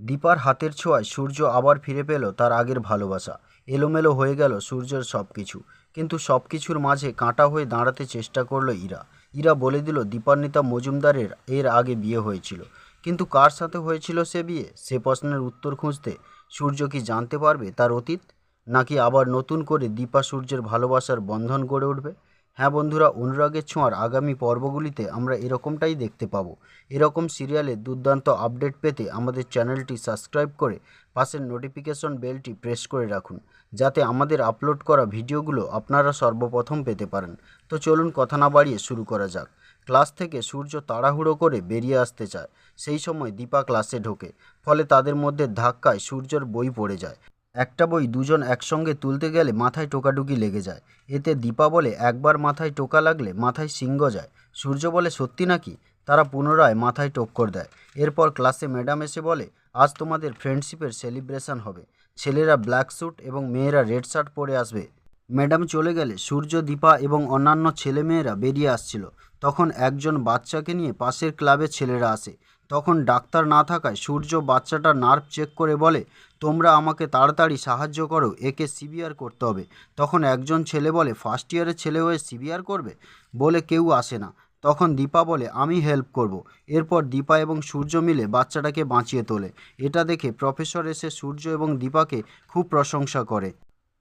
দীপার হাতের ছোঁয়ায় সূর্য আবার ফিরে পেল তার আগের ভালোবাসা। এলোমেলো হয়ে গেল সূর্যের সব কিছু কিন্তু সব কিছুর মাঝে কাঁটা হয়ে দাঁড়াতে চেষ্টা করল ইরা। ইরা বলে দিল, দীপান্বিতা মজুমদারের এর আগে বিয়ে হয়েছিল। কিন্তু কার সাথে হয়েছিল সে বিয়ে? সে প্রশ্নের উত্তর খুঁজতে সূর্য কি জানতে পারবে তার অতীত? নাকি আবার নতুন করে দীপা সূর্যের ভালোবাসার বন্ধন গড়ে উঠবে? হ্যাঁ বন্ধুরা, অনুরাগের ছোঁয়ার আগামী পর্বগুলিতে আমরা এরকমটাই দেখতে পাবো। এরকম সিরিয়ালের দুর্দান্ত আপডেট পেতে আমাদের চ্যানেলটি সাবস্ক্রাইব করে পাশের নোটিফিকেশন বেলটি প্রেস করে রাখুন, যাতে আমাদের আপলোড করা ভিডিওগুলো আপনারা সর্বপ্রথম পেতে পারেন। তো চলুন কথা না বাড়িয়ে শুরু করা যাক। ক্লাস থেকে সূর্য তাড়াহুড়ো করে বেরিয়ে আসতে চায়। সেই সময় দীপা ক্লাসে ঢোকে, ফলে তাদের মধ্যে ধাক্কায় সূর্যর বই পড়ে যায়। একটা বই দুজন একসঙ্গে তুলতে গেলে মাথায় টোকাটুকি লেগে যায়। এতে দীপা বলে, একবার মাথায় টোকা লাগলে মাথায় সিংহ যায়। সূর্য বলে, সত্যি নাকি? তারা পুনরায় মাথায় টক্কর দেয়। এরপর ক্লাসে ম্যাডাম এসে বলে, আজ তোমাদের ফ্রেন্ডশিপের সেলিব্রেশন হবে। ছেলেরা ব্ল্যাক স্যুট এবং মেয়েরা রেড শার্ট পরে আসবে। ম্যাডাম চলে গেলে সূর্য, দীপা এবং অন্যান্য ছেলেমেয়েরা বেরিয়ে আসছিল। তখন একজন বাচ্চাকে নিয়ে পাশের ক্লাবের ছেলেরা আসে। তখন ডাক্তার না থাকায় সূর্য বাচ্চাটার নার্ভ চেক করে বলে, তোমরা আমাকে তাড়াতাড়ি সাহায্য করো, একে সিবিআর করতে হবে। তখন একজন ছেলে বলে, ফার্স্ট ইয়ারের ছেলে হয়ে সিবিআর করবে? বলে কেউ আসে না। তখন দীপা বলে, আমি হেল্প করব। এরপর দীপা এবং সূর্য মিলে বাচ্চাটাকে বাঁচিয়ে তোলে। এটা দেখে প্রফেসর এসে সূর্য এবং দীপাকে খুব প্রশংসা করে।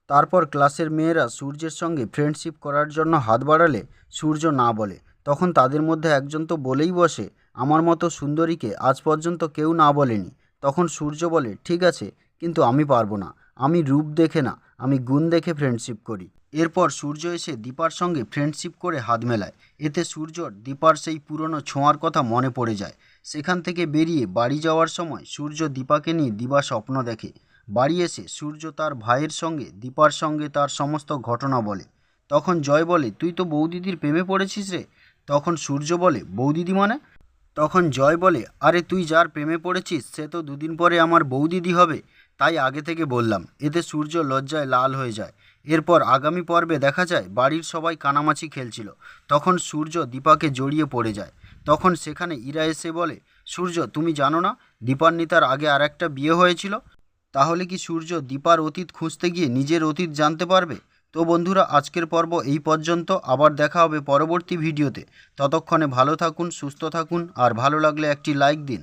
তারপর ক্লাসের মেয়েরা সূর্যের সঙ্গে ফ্রেন্ডশিপ করার জন্য হাত বাড়ালে সূর্য না বলে। তখন তাদের মধ্যে একজন তো বলেই বসে আমার মতো সুন্দরীকে আজ পর্যন্ত কেউ না বলেনি। তখন সূর্য বলে, ঠিক আছে, কিন্তু আমি পারব না। আমি রূপ দেখে না, আমি গুণ দেখে ফ্রেন্ডশিপ করি। এরপর সূর্য এসে দীপার সঙ্গে ফ্রেন্ডশিপ করে হাত মেলায়। এতে সূর্যর দীপার সেই পুরনো ছোঁয়ার কথা মনে পড়ে যায়। সেখান থেকে বেরিয়ে বাড়ি যাওয়ার সময় সূর্য দীপাকে নিয়ে দিবা স্বপ্ন দেখে। বাড়ি এসে সূর্য তার ভাইয়ের সঙ্গে, দীপার সঙ্গে তার সমস্ত ঘটনা বলে। তখন জয় বলে, তুই তো বৌদিদির প্রেমে পড়েছিস রে? তখন সূর্য বলে, বৌদিদি মানে? তখন জয় বলে, আরে তুই যার প্রেমে পড়েছিস, সে তো দুদিন পরে আমার বৌদিদি হবে। তাই আগে থেকে বললাম, এতে সূর্য লজ্জায় লাল হয়ে যায়। এরপর আগামী পর্বে দেখা যায়, বাড়ির সবাই কানামাছি খেলছিল। তখন সূর্য দীপাকে জড়িয়ে পড়ে যায়। তখন সেখানে ইরা এসে বলে, সূর্য, তুমি জানো না, দীপান্বিতার আগে আর একটা বিয়ে হয়েছিল? তাহলে কি সূর্য দীপার অতীত খুঁজতে গিয়ে নিজের অতীত জানতে পারবে? তো বন্ধুরা, আজকের পর্ব এই পর্যন্ত। আবার দেখা হবে পরবর্তী ভিডিওতে। ততক্ষণে ভালো থাকুন, সুস্থ থাকুন, আর ভালো লাগলে একটি লাইক দিন।